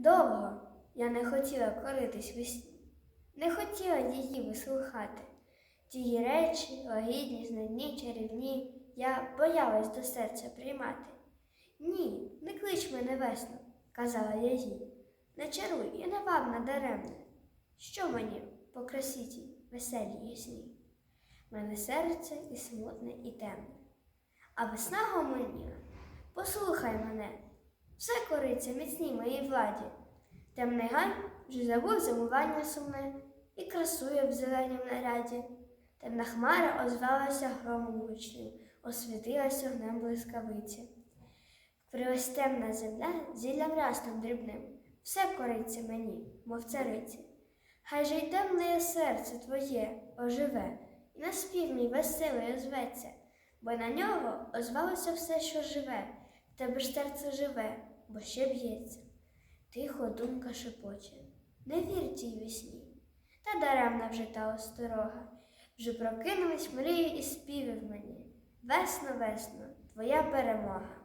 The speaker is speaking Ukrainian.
Довго я не хотіла коритись весні, не хотіла її вислухати. Тії речі, лагідні, знайні, чарівні, я боялась до серця приймати. Ні, не клич мене весно, казала я їй. Не чаруй і не ваб надаремне. Що мені по красі тій веселій ясній? Мене серце і смутне, і темне. А весна гомоніла. Послухай мене, все кориться міцній моїй владі. Темний гай вже забув замування сумне і красує в зеленім наряді. Темна хмара озвалася громом гучним, освітилася огнем блискавиці. Вкрилась темна земля зіллям рясним дрібним, все кориться мені, мов цариці. Хай же й темне серце твоє оживе, і на спів мій веселий озветься, бо на нього озвалося все, що живе, в тебе ж серце живе, бо ще б'ється. Тихо думка шепоче, не вір тій весні, та даремна вже та осторога. Вже прокинулись мрії і співи в мені. Весно, весно, твоя перемога.